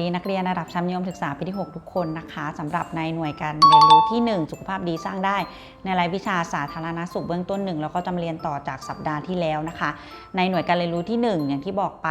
ดีนักเรียนระดับชั้นมัธยมศึกษาปีที่ 6 ทุกคนนะคะสำหรับในหน่วยการเรียนรู้ที่ 1 สุขภาพดีสร้างได้ ในรายวิชาสาธารณสุขเบื้องต้น 1 แล้วก็จะมาเรียนต่อจากสัปดาห์ที่แล้วนะคะ ในหน่วยการเรียนรู้ที่ 1 อย่างที่บอกไป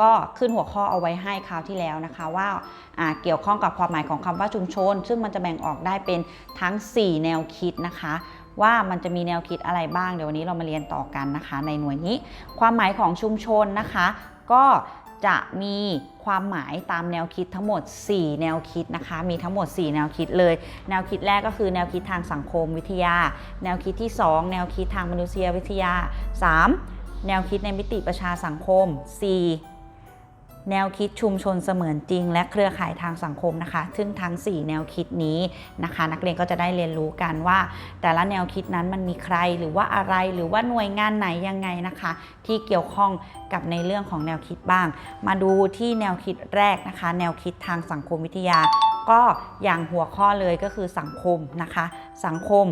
ก็ขึ้นหัวข้อเอาไว้ให้คราวที่แล้วนะคะว่าเกี่ยวข้องกับความหมายของคำว่าชุมชน ซึ่งมันจะแบ่งออกได้เป็นทั้ง 4 แนวคิดนะคะว่ามันจะมีแนวคิดอะไรบ้างเดี๋ยววันนี้เรามาเรียนต่อกันนะคะ ในหน่วยนี้ ความหมายของชุมชนนะคะ ก็ จะมีความหมายตามแนวคิดทั้งหมด 4 แนวคิดนะคะ มีทั้งหมด 4 แนวคิดเลย แนวคิดแรกก็คือแนวคิดทางสังคมวิทยา แนวคิดที่ 2 แนวคิดทางมนุษยวิทยา 3. แนวคิดในมิติประชาสังคม 4. แนวคิดชุมชนเสมือนจริง และเครือข่ายทางสังคมนะคะ ซึ่งทั้ง 4 แนวคิดนี้นะคะ นักเรียนก็จะได้เรียนรู้กันว่า แต่ละแนวคิดนั้นมันมีใครหรือว่าอะไรหรือว่าหน่วยงานไหนยังไงนะคะ ที่เกี่ยวข้องกับในเรื่องของแนวคิดบ้าง มาดูที่แนวคิดแรกนะคะ แนวคิดทางสังคมวิทยา ก็อย่างหัวข้อเลยก็คือสังคมนะคะ สังคม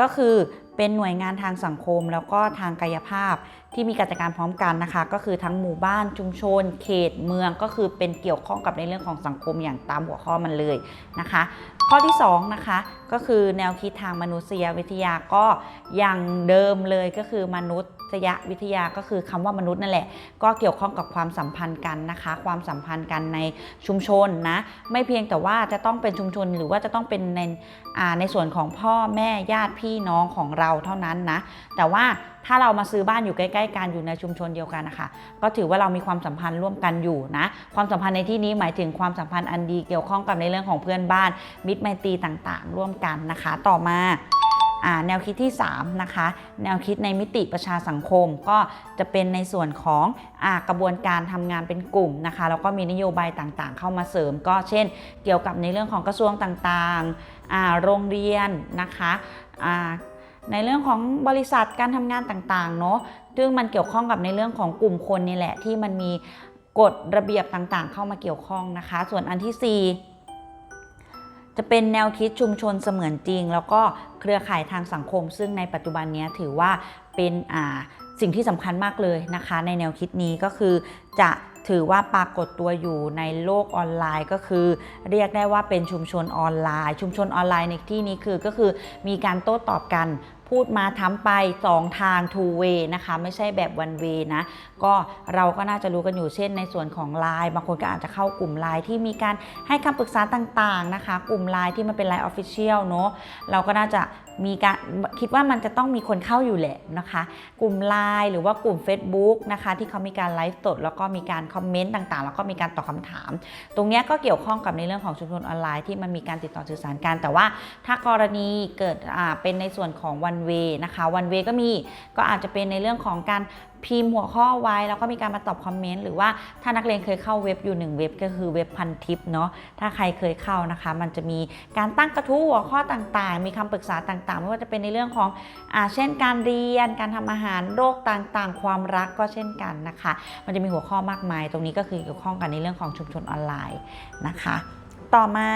ก็คือ เป็นหน่วยงานทางสังคม แล้วก็ทางกายภาพที่มีกิจการพร้อมกันนะคะ ก็คือทั้งหมู่บ้านชุมชน เขตเมืองก็คือเป็นเกี่ยวข้องกับในเรื่องของสังคมอย่างตามหัวข้อมันเลยนะคะ ข้อที่2นะคะก็คือแนวคิดทางมนุษยวิทยาก็อย่างเดิมเลยก็คือมนุษย์ วิทยาก็คือคำว่ามนุษย์นั่นแหละ ก็เกี่ยวข้องกับความสัมพันธ์กันนะคะ ความสัมพันธ์กันในชุมชนนะ ไม่เพียงแต่ว่าจะต้องเป็นชุมชนหรือว่าจะต้องเป็นในอ่าในส่วนของพ่อแม่ญาติพี่น้องของเราเท่านั้นนะ แต่ว่าถ้าเรามาซื้อบ้านอยู่ใกล้ๆกันอยู่ในชุมชนเดียวกันนะคะก็ถือว่าเรามีความสัมพันธ์ร่วมกันอยู่นะ ความสัมพันธ์ในที่นี้หมายถึงความสัมพันธ์อันดีเกี่ยวข้องกับในเรื่องของเพื่อนบ้าน มิตรไมตรีต่างๆ ร่วมกันนะคะ ต่อมา แนวคิดที่ 3 นะคะ แนวคิดในมิติประชาสังคมก็จะเป็นในส่วนของอกระบวนการทำงานเป็นกลุ่มนะคะแล้วก็มีนโยบายต่างๆ เข้ามาเสริม ก็เช่น เกี่ยวกับในเรื่องของกระทรวงต่างๆ โรงเรียนนะคะในเรื่องของบริษัทการทำงานต่างๆเนาะซึ่งมันเกี่ยวข้องกับในเรื่องของกลุ่มคนนี่แหละที่มันมีกฎระเบียบต่างๆ เข้ามาเกี่ยวข้องนะคะ ส่วนอันที่ 4 จะเป็นแนวคิดชุมชนเสมือนจริง แล้วก็เครือข่ายทางสังคม ซึ่งในปัจจุบันนี้ถือว่าเป็นอ่าสิ่งที่สำคัญมากเลยนะคะ ในแนวคิดนี้ก็คือจะถือว่าปรากฏตัวอยู่ในโลกออนไลน์ก็คือ เรียกได้ว่าเป็นชุมชนออนไลน์ ชุมชนออนไลน์ในที่นี้คือก็คือมีการโต้ตอบกัน พูดมาทำไป 2 ทาง two way นะคะ ไม่ใช่แบบ one way นะ ก็เราก็น่าจะรู้กันอยู่เช่นในส่วนของไลน์บางคนก็อาจจะเข้ากลุ่มไลน์ที่มีการให้คำปรึกษาต่างๆนะคะ กลุ่มไลน์ที่มันเป็นไลน์ออฟฟิเชียลเนาะเราก็น่าจะมีการคิดว่ามันจะต้องมีคนเข้าอยู่แหละนะคะ กลุ่ม l ล n e หรือว่ากลุ่ม Facebook นะคะที่เขามีการไลฟ์สดแล้วก็มีการคอมเมนต์ต่างๆ แล้วก็มีการตอบคำถาม ตรงนี้ก็เกี่ยวข้องกับในเรื่องของชุมชนออนไลน์ที่มันมีการติดต่อสื่อสารกัน แต่ว่าถ้ากรณีเกิดเป็นในส่วนของวันเวนะคะวันเวก็มีก็อาจจะเป็นในเรื่องของการ พิมพ์หัวข้อไว้ แล้วก็มีการมาตอบคอมเมนต์หรือว่าถ้านักเรียนเคยเข้าเว็บอยู่หนึ่งเว็บก็คือเว็บพันทิปเนาะถ้าใครเคยเข้านะคะ มันจะมีการตั้งกระทู้หัวข้อต่างๆ มีคำปรึกษาต่างๆ ไม่ว่าจะเป็นในเรื่องของอ่าเช่น การเรียน การทำอาหารโรคต่างๆ ความรักก็เช่นกันนะคะ มันจะมีหัวข้อมากมาย ตรงนี้ก็คือเกี่ยวข้องกันในเรื่องของชุมชนออนไลน์นะคะ ต่อมา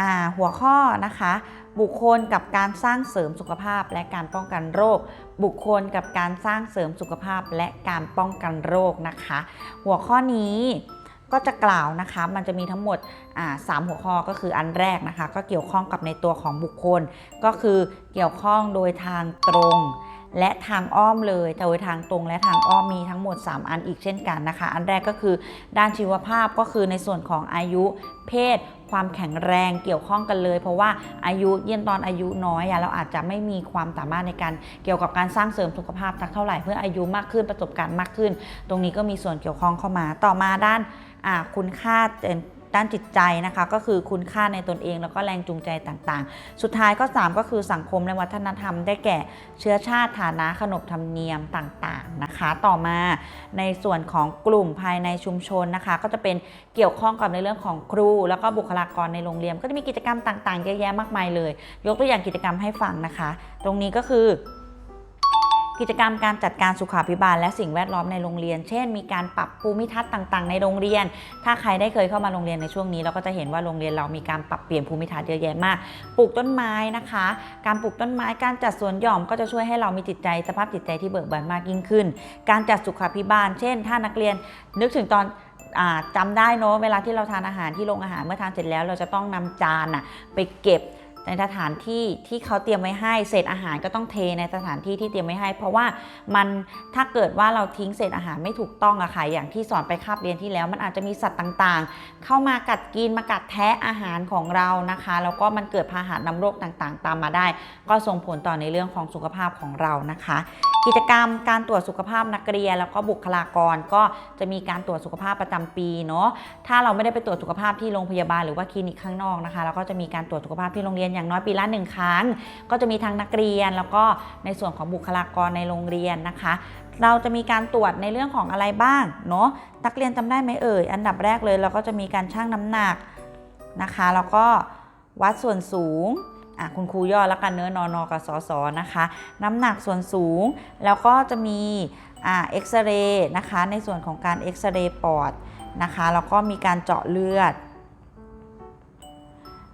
อ่าหัวข้อนะคะ บุคคลกับการสร้างเสริมสุขภาพและการป้องกันโรค บุคคลกับการสร้างเสริมสุขภาพและการป้องกันโรคนะคะ หัวข้อนี้ก็จะกล่าวนะคะ มันจะมีทั้งหมดสามหัวข้อก็คืออันแรกนะคะ ก็เกี่ยวข้องกับในตัวของบุคคล ก็คือเกี่ยวข้องโดยทางตรง และทางอ้อมเลยแต่โดยทางตรงและทางอ้อมมีทั้งหมด 3 อันอีกเช่นกันนะคะ อันแรกก็คือด้านชีวภาพก็คือในส่วนของอายุเพศความแข็งแรงเกี่ยวข้องกันเลย เพราะว่าอายุเยี่ยนตอนอายุน้อยเราอาจจะไม่มีความสามารถในการเกี่ยวกับการสร้างเสริมสุขภาพสักเท่าไหร่เพื่ออายุมากขึ้นประสบการณ์มากขึ้น ตรงนี้ก็มีส่วนเกี่ยวข้องเข้ามา ต่อมาด้านคุณค่า ด้านจิตใจนะคะ ก็คือคุณค่าในตนเอง แล้วก็แรงจูงใจต่างๆ สุดท้ายก็3ก็คือสังคมและวัฒนธรรม ได้แก่เชื้อชาติฐานะขนบธรรมเนียมต่างๆนะคะ ต่อมาในส่วนของกลุ่มภายในชุมชนนะคะ ก็จะเป็นเกี่ยวข้องกับในเรื่องของครู แล้วก็บุคลากรในโรงเรียน ก็จะมีกิจกรรมต่างๆเยอะแยะมากมายเลย ยกตัวอย่างกิจกรรมให้ฟังนะคะ ตรงนี้ก็คือ กิจกรรมการจัดการสุขาภิบาลและสิ่งแวดล้อมในโรงเรียน เช่น มีการปรับภูมิทัศน์ต่างๆ ในโรงเรียน ถ้าใครได้เคยเข้ามาโรงเรียนในช่วงนี้เราก็จะเห็นว่าโรงเรียนเรามีการปรับเปลี่ยนภูมิทัศน์เยอะแยะมาก ปลูกต้นไม้นะคะ การปลูกต้นไม้การจัดสวนหย่อมก็จะช่วยให้เรามีจิตใจสภาพจิตใจที่เบิกบานมากยิ่งขึ้น การจัดสุขาภิบาล เช่น ถ้านักเรียนนึกถึงตอนอ่าจำได้เนอะเวลาที่เราทานอาหารที่โรงอาหารเมื่อทานเสร็จแล้ว เราจะต้องนำจานอะไปเก็บ ในสถานที่ที่เขาเตรียมไว้ให้เศษอาหารก็ต้องเทในสถานที่ที่เตรียมไว้ให้ เพราะว่ามันถ้าเกิดว่าเราทิ้งเศษอาหารไม่ถูกต้องอะค่ะอย่างที่สอนไปคาบเรียนที่แล้ว มันอาจจะมีสัตว์ต่างๆ เข้ามากัดกินมากัดแทะอาหารของเรานะคะแล้วก็มันเกิดพาหะนำโรคต่างๆ ตามมาได้ ก็ส่งผลต่อในเรื่องของสุขภาพของเรานะคะ กิจกรรมการตรวจสุขภาพนักเรียนแล้วก็บุคลากรก็จะมีการตรวจสุขภาพประจำปีเนาะถ้าเราไม่ได้ไปตรวจสุขภาพที่โรงพยาบาลหรือว่าคลินิกข้างนอกนะคะเราก็จะมีการตรวจสุขภาพที่โรงเรียนอย่างน้อยปีละหนึ่งครั้ง ก็จะมีทั้งนักเรียน แล้วก็ในส่วนของบุคลากรในโรงเรียนนะคะ เราจะมีการตรวจในเรื่องของอะไรบ้างเนาะนักเรียนจำได้ไหมเอ่ยอันดับแรกเลยเราก็จะมีการชั่งน้ำหนักนะคะแล้วก็วัดส่วนสูงอะคุณครูย่อแล้วกันเนื้อนอนอกับสอสอนะคะ น้ำหนักส่วนสูง แล้วก็จะมีอ่าเอ็กซเรย์นะคะ ในส่วนของการเอ็กซเรย์ปอดนะคะ แล้วก็มีการเจาะเลือด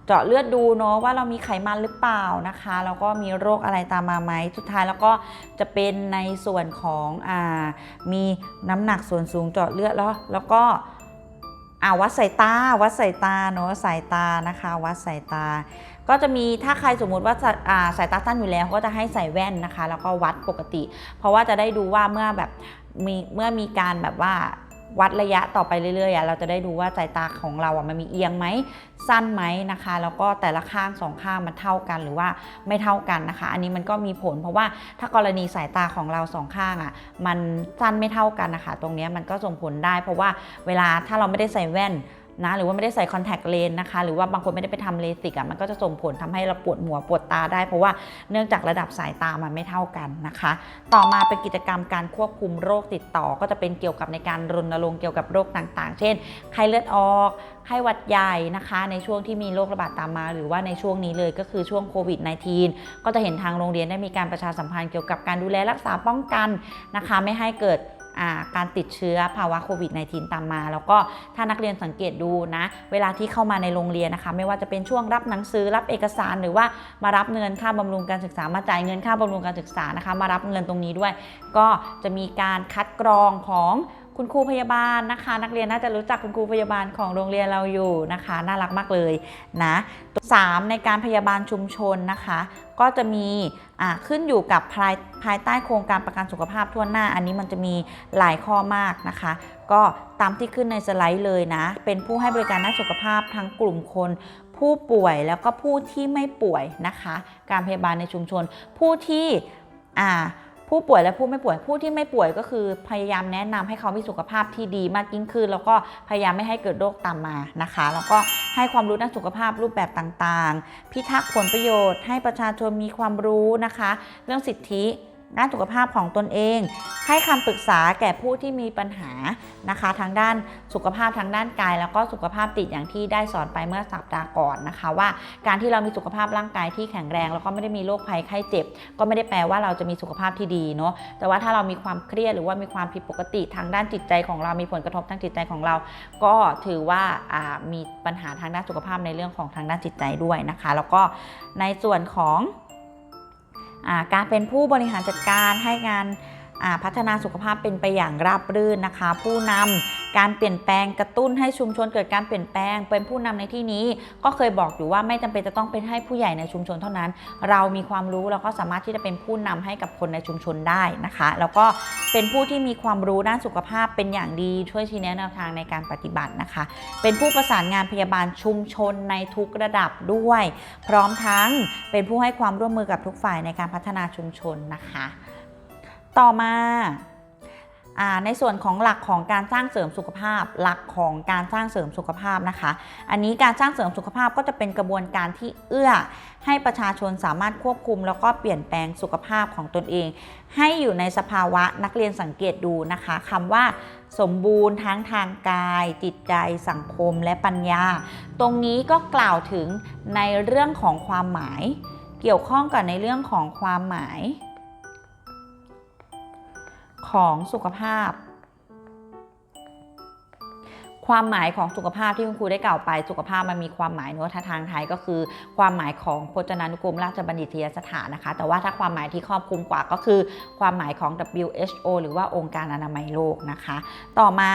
เจาะเลือดดูเนาะว่าเรามีไขมันหรือเปล่านะคะแล้วก็มีโรคอะไรตามมาไหมสุดท้ายแล้วก็จะเป็นในส่วนของอ่ามีน้ำหนักส่วนสูงเจาะเลือดแล้วแล้วก็อ่าวัดสายตาวัดสายตาเนาะสายตานะคะ วัดสายตา ก็จะมีถ้าใครสมมุติว่าอ่าสายตาสั้นอยู่แล้ว ก็จะให้ใส่แว่นนะคะ แล้วก็วัดปกติ เพราะว่าจะได้ดูว่าเมื่อแบบมีเมื่อมีการแบบว่า วัดระยะต่อไปเรื่อยๆเราจะได้ดูว่าสายตาของเราอะมันมีเอียงไหมสั้นไหมนะคะ แล้วก็แต่ละข้างสองข้างมันเท่ากันหรือว่าไม่เท่ากันนะคะ อันนี้มันก็มีผล เพราะว่าถ้ากรณีสายตาของเราสองข้างอะมันสั้นไม่เท่ากันนะคะ ตรงนี้มันก็ส่งผลได้ เพราะว่าเวลาถ้าเราไม่ได้ใส่แว่น นะหรือว่าไม่ได้ใส่คอนแทคเลนส์นะคะ หรือว่าบางคนไม่ได้ไปทำเลสิกอะมันก็จะส่งผลทำให้เราปวดหัวปวดตาได้ เพราะว่าเนื่องจากระดับสายตามันไม่เท่ากันนะคะ ต่อมาเป็นกิจกรรมการควบคุมโรคติดต่อ ก็จะเป็นเกี่ยวกับในการรณรงค์เกี่ยวกับโรคต่างๆ เช่น ไข้เลือดออกไข้หวัดใหญ่นะคะ ในช่วงที่มีโรคระบาดตามมา หรือว่าในช่วงนี้เลยก็คือช่วงโควิด -19 ก็จะเห็นทางโรงเรียนได้มีการประชาสัมพันธ์เกี่ยวกับการดูแลรักษาป้องกันนะคะ ไม่ให้เกิด การติดเชื้อภาวะโควิด -19 ตามมา แล้วก็ถ้านักเรียนสังเกตดูนะ เวลาที่เข้ามาในโรงเรียนนะคะ ไม่ว่าจะเป็นช่วงรับหนังสือรับเอกสาร หรือว่ามารับเงินค่าบำรุงการศึกษามาจ่ายเงินค่าบำรุงการศึกษานะคะ มารับเงินตรงนี้ด้วย ก็จะมีการคัดกรองของ คุณครูพยาบาลนะคะ นักเรียนน่าจะรู้จักคุณครูพยาบาลของโรงเรียนเราอยู่นะคะ น่ารักมากเลยนะสามในการพยาบาลชุมชนนะคะ ก็จะมีอ่าขึ้นอยู่กับภายภายใต้โครงการประกันสุขภาพทั่วหน้า อันนี้มันจะมีหลายข้อมากนะคะ ก็ตามที่ขึ้นในสไลด์เลยนะ เป็นผู้ให้บริการด้านสุขภาพทั้งกลุ่มคนผู้ป่วยแล้วก็ผู้ที่ไม่ป่วยนะคะ การพยาบาลในชุมชน ผู้ที่อ่า ผู้ป่วยและผู้ไม่ป่วยผู้ที่ไม่ป่วยก็คือพยายามแนะนำให้เขามีสุขภาพที่ดีมากยิ่งขึ้น แล้วก็พยายามไม่ให้เกิดโรคตามมานะคะ แล้วก็ให้ความรู้ด้านสุขภาพรูปแบบต่างๆ พิทักษ์ผลประโยชน์ ให้ประชาชนมีความรู้นะคะ เรื่องสิทธิ ด้านสุขภาพของตนเอง ให้คำปรึกษาแก่ผู้ที่มีปัญหานะคะทางด้านสุขภาพทางด้านกาย แล้วก็สุขภาพติดอย่างที่ได้สอนไปเมื่อสัปดาห์ก่อนนะคะ ว่าการที่เรามีสุขภาพร่างกายที่แข็งแรง แล้วก็ไม่ได้มีโรคภัยไข้เจ็บ ก็ไม่ได้แปลว่าเราจะมีสุขภาพที่ดีเนาะแต่ว่าถ้าเรามีความเครียดหรือว่ามีความผิดปกติทางด้านจิตใจของเรามีผลกระทบทางจิตใจของเรา ก็ถือว่ามีปัญหาทางด้านสุขภาพในเรื่องของทางด้านจิตใจด้วยนะคะ แล้วก็ในส่วนของ การเป็นผู้บริหารจัดการให้งาน พัฒนาสุขภาพเป็นไปอย่างราบรื่นนะคะ ผู้นำการเปลี่ยนแปลงกระตุ้นให้ชุมชนเกิดการเปลี่ยนแปลง เป็นผู้นำในที่นี้ ก็เคยบอกอยู่ว่าไม่จำเป็นจะต้องเป็นให้ผู้ใหญ่ในชุมชนเท่านั้น เรามีความรู้เราก็สามารถที่จะเป็นผู้นำให้กับคนในชุมชนได้นะคะ แล้วก็เป็นผู้ที่มีความรู้ด้านสุขภาพเป็นอย่างดีช่วยชี้แนะแนวทางในการปฏิบัตินะคะ เป็นผู้ประสานงานพยาบาลชุมชนในทุกระดับด้วย พร้อมทั้งเป็นผู้ให้ความร่วมมือกับทุกฝ่ายในการพัฒนาชุมชนนะคะ ต่อมาในส่วนของหลักของการสร้างเสริมสุขภาพ หลักของการสร้างเสริมสุขภาพนะคะ อันนี้การสร้างเสริมสุขภาพก็จะเป็นกระบวนการที่เอื้อ ให้ประชาชนสามารถควบคุม แล้วก็เปลี่ยนแปลงสุขภาพของตนเอง ให้อยู่ในสภาวะนักเรียนสังเกตดูนะคะคำว่าสมบูรณ์ทั้งทางกาย จิตใจสังคมและปัญญา ตรงนี้ก็กล่าวถึงในเรื่องของความหมาย เกี่ยวข้องกับในเรื่องของความหมาย ของสุขภาพ ความหมายของสุขภาพที่คุณครูได้กล่าวไปสุขภาพมันมีความหมายเนอะถ้ทางไทยก็คือ ความหมายของพจนานุกรมราชบัณฑิตยสถานนะคะ แต่ว่าถ้าความหมายที่ครอบคลุมกว่าก็คือ ความหมายของ WHO หรือว่าองค์การอนามัยโลกนะคะ ต่อมา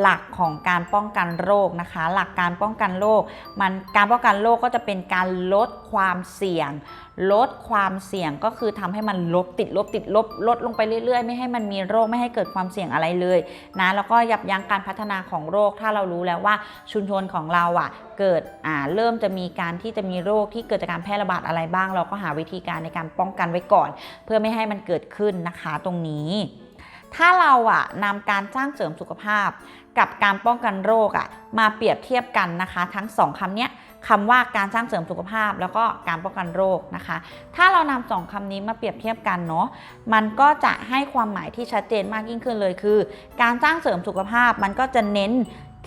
หลักของการป้องกันโรคนะคะ หลักการป้องกันโรคมันการป้องกันโรคก็จะเป็นการลดความเสี่ยง ลดความเสี่ยงก็คือทำให้มันลบติดลบติดลบลดลงไปเรื่อยๆ ไม่ให้มันมีโรคไม่ให้เกิดความเสี่ยงอะไรเลยนะแล้วก็ยับยั้งการพัฒนาของโรคถ้าเรารู้แล้วว่าชุมชนของเราอะเกิดอ่าเริ่มจะมีการที่จะมีโรคที่เกิดจากการแพร่ระบาดอะไรบ้าง เราก็หาวิธีการในการป้องกันไว้ก่อน เพื่อไม่ให้มันเกิดขึ้นนะคะตรงนี้ ถ้าเราอะนำการสร้างเสริมสุขภาพ กับการป้องกันโรคอะมาเปรียบเทียบกันนะคะ ทั้งสองคำเนี้ยคำว่าการสร้างเสริมสุขภาพแล้วก็การป้องกันโรคนะคะ ถ้าเรานำสองคำนี้มาเปรียบเทียบกันเนาะ มันก็จะให้ความหมายที่ชัดเจนมากยิ่งขึ้นเลยคือ การสร้างเสริมสุขภาพมันก็จะเน้น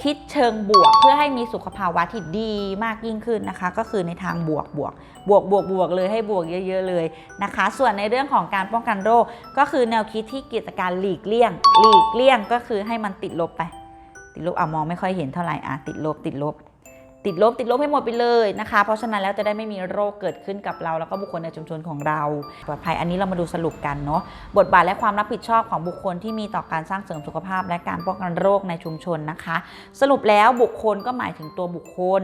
คิดเชิงบวกเพื่อให้มีสุขภาวะที่ดีมากยิ่งขึ้นนะคะ ก็คือในทางบวกบวกบวกบวกบวกเลยให้บวกเยอะ ๆ เลยนะคะ ส่วนในเรื่องของการป้องกันโรค ก็คือแนวคิดที่กิจการหลีกเลี่ยง หลีกเลี่ยงก็คือให้มันติดลบไป ติดลบอะมองไม่ค่อยเห็นเท่าไหร่อะติดลบติดลบ ติดลบติดลบให้หมดไปเลยนะคะ เพราะฉะนั้นแล้วจะได้ไม่มีโรคเกิดขึ้นกับเรา แล้วก็บุคคลในชุมชนของเราปลอดภัยอันนี้เรามาดูสรุปกันเนาะบทบาทและความรับผิดชอบของบุคคลที่มีต่อการสร้างเสริมสุขภาพ และการป้องกันโรคในชุมชนนะคะ สรุปแล้วบุคคลก็หมายถึงตัวบุคคล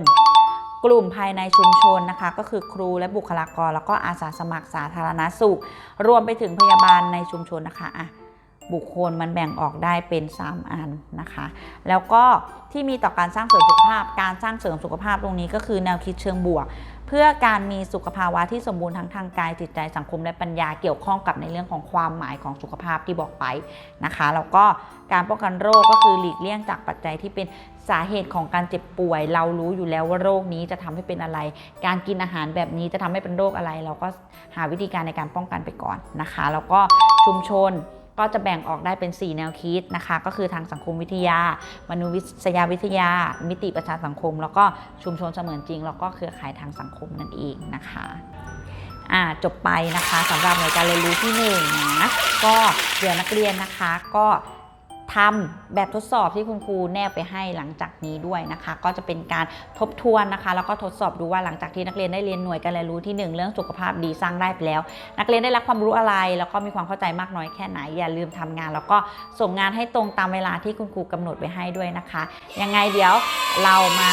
กลุ่มภายในชุมชนนะคะ ก็คือครูและบุคลากร แล้วก็อาสาสมัครสาธารณสุข รวมไปถึงพยาบาลในชุมชนนะคะอะ บุคคลมันแบ่งออกได้เป็น 3 อันนะคะ แล้วก็ที่มีต่อการสร้างเสริมสุขภาพ การสร้างเสริมสุขภาพตรงนี้ก็คือแนวคิดเชิงบวก เพื่อการมีสุขภาวะที่สมบูรณ์ทั้งทางกายจิตใจสังคมและปัญญาเกี่ยวข้องกับในเรื่องของความหมายของสุขภาพที่บอกไปนะคะ แล้วก็การป้องกันโรคก็คือหลีกเลี่ยงจากปัจจัยที่เป็นสาเหตุของการเจ็บป่วย เรารู้อยู่แล้วว่าโรคนี้จะทำให้เป็นอะไร การกินอาหารแบบนี้จะทำให้เป็นโรคอะไร เราก็หาวิธีการในการป้องกันไปก่อนนะคะ แล้วก็ชุมชน ก็จะแบ่งออกได้เป็น 4 แนวคิดนะคะ ก็คือทางสังคมวิทยา มนุษยวิทยา มิติประชาสังคม แล้วก็ชุมชนเสมือนจริง แล้วก็เครือข่ายทางสังคมนั่นเองนะคะอ่าจบไปนะคะสำหรับหน่วยการเรียนรู้ที่หนึ่งนะก็เดี๋ยวนักเรียนนะคะก็ ทำแบบทดสอบที่คุณครูแนบไปให้หลังจากนี้ด้วยนะคะ ก็จะเป็นการทบทวนนะคะ แล้วก็ทดสอบดูว่าหลังจากที่นักเรียนได้เรียนหน่วยการเรียนรู้ที่หนึ่งเรื่องสุขภาพดีสร้างได้ไปแล้ว นักเรียนได้รับความรู้อะไร แล้วก็มีความเข้าใจมากน้อยแค่ไหนอย่าลืมทำงาน แล้วก็ส่งงานให้ตรงตามเวลาที่คุณครูกำหนดไว้ให้ด้วยนะคะยังไงเดี๋ยวเรามา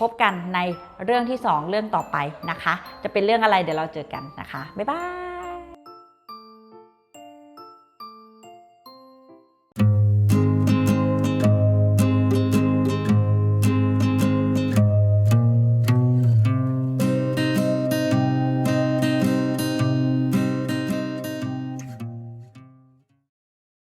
พบกันในเรื่องที่ 2 เรื่องต่อไปนะคะ จะเป็นเรื่องอะไรเดี๋ยวเราเจอกันนะคะบ๊ายบาย